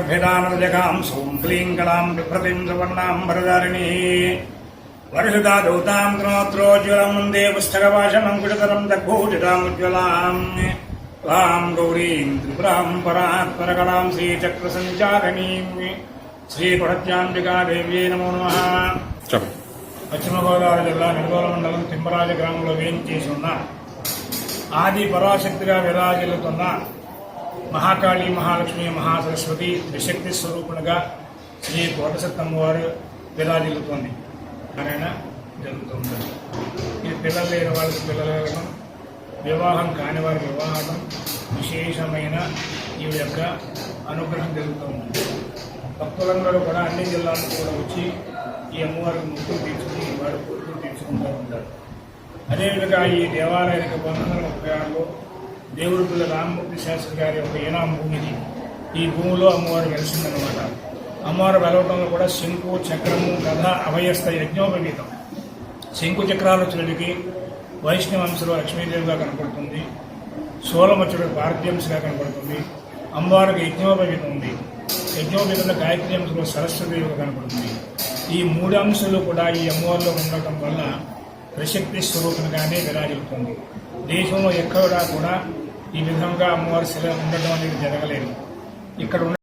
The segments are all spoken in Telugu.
కారాధనగభ్యదానజగాం సోం క్లీం కళాం బిభ్రతిం సువర్ణాం వరదారిణీ వర్షితా దౌతాం త్రోత్రోజ్వలం వందే పుస్తకవాచమంకుశతరం దగ్భూషితాముజ్వలాం తాం గౌరీం త్రిపురాం పరాత్పరకళాం శ్రీచక్రసంచారిణీం శ్రీపడత్యాంబికాదేవ్యై నమో నమః పశ్చిమ గోదావరి జిల్లా నిర్మల మండలం తిమ్మరాజు గ్రామంలో వేయించేసి ఉన్న ఆది పరాశక్తిగా విరాజిల్లుతున్న మహాకాళి మహాలక్ష్మి మహాసరస్వతి త్రిశక్తి స్వరూపునిగా శ్రీ కోటసత్తమ్మ వారు విరాజిల్లుతోంది నారాయణ జరుగుతుంది. ఈ పిల్లలు లేని వాళ్ళకి పిల్లలు కలగడం వివాహం కాని వారి వివాహం విశేషమైన ఈ యొక్క అనుగ్రహం జరుగుతూ ఉంటుంది భక్తులందరూ కూడా అన్ని జిల్లాల కూడా వచ్చి ఈ అమ్మవారికి ముక్కులు తీర్చుకుని వారి కోరికలు తీర్చుకుంటూ ఉంటారు. అదేవిధంగా ఈ దేవాలయానికి పంతొమ్మిది వందల ముప్పై ఆరులో దేవుడు పిల్ల రామమూర్తి శాస్త్రి గారి యొక్క ఈనాం భూమిది. ఈ భూమిలో అమ్మవారు వెలిసిందనమాట అమ్మవారు వెలవటంలో కూడా శంకు చక్రము గద అభయస్థ యజ్ఞోపవీతం. శంకు చక్రాలు వచ్చినటికి వైష్ణవంశలో లక్ష్మీదేవిగా కనపడుతుంది. సోలమచ్చుడు భారతీయంశగా కనపడుతుంది. అమ్మవారికి యజ్ఞోపవీతం ఉంది. యజ్ఞోపవీతంలో గాయత్రి అంశంలో సరస్వతిగా కనపడుతుంది. ఈ మూడు అంశాలు కూడా ఈ అమ్మవారిలో ఉండటం వల్ల ప్రశక్తి స్వరూపంగానే విరాజిల్లుతుంది. దేశంలో ఎక్కడా కూడా ఈ విధంగా అమ్మవారి శిల ఉండటం అనేది జరగలేదు ఇక్కడ ఉన్న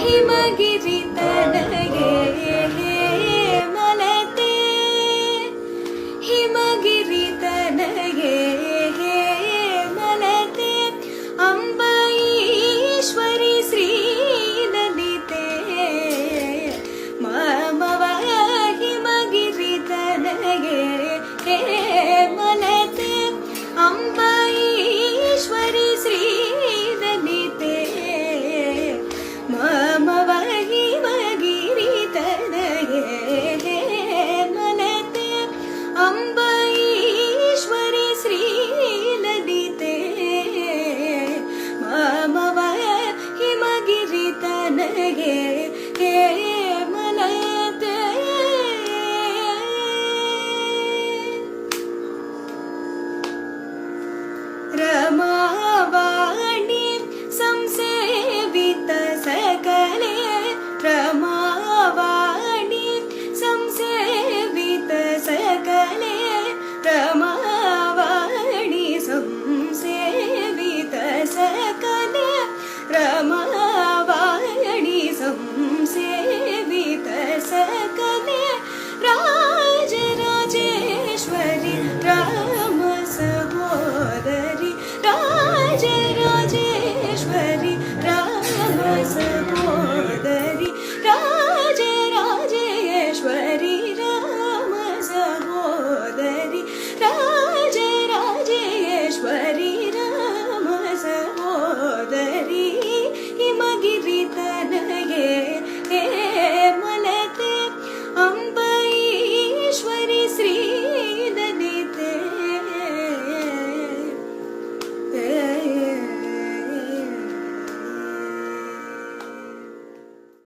హిమగిరి తనయే